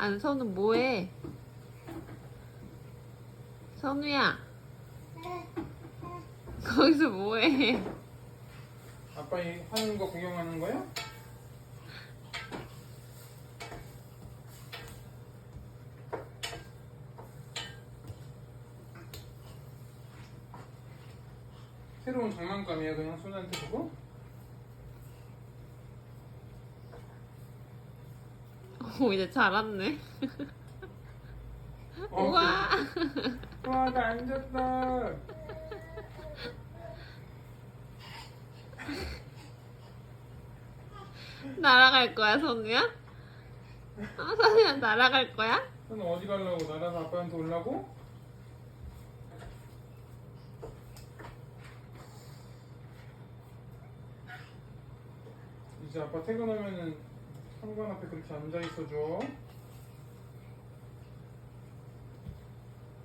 안 선우 뭐해? 선우야 거기서 뭐해? 아빠 이 하는 거 구경하는 거야? 새로운 장난감이야 그냥 손한테 주고? 오 이제 잘았네. 어, 우와. 와, 나 앉았다. 날아갈 거야 선우야? 아 선우야 날아갈 거야? 너는 어디 가려고? 날아서 아빠한테 올라고? 이제 아빠 퇴근하면은 현관 앞에 그렇게 앉아 있어줘.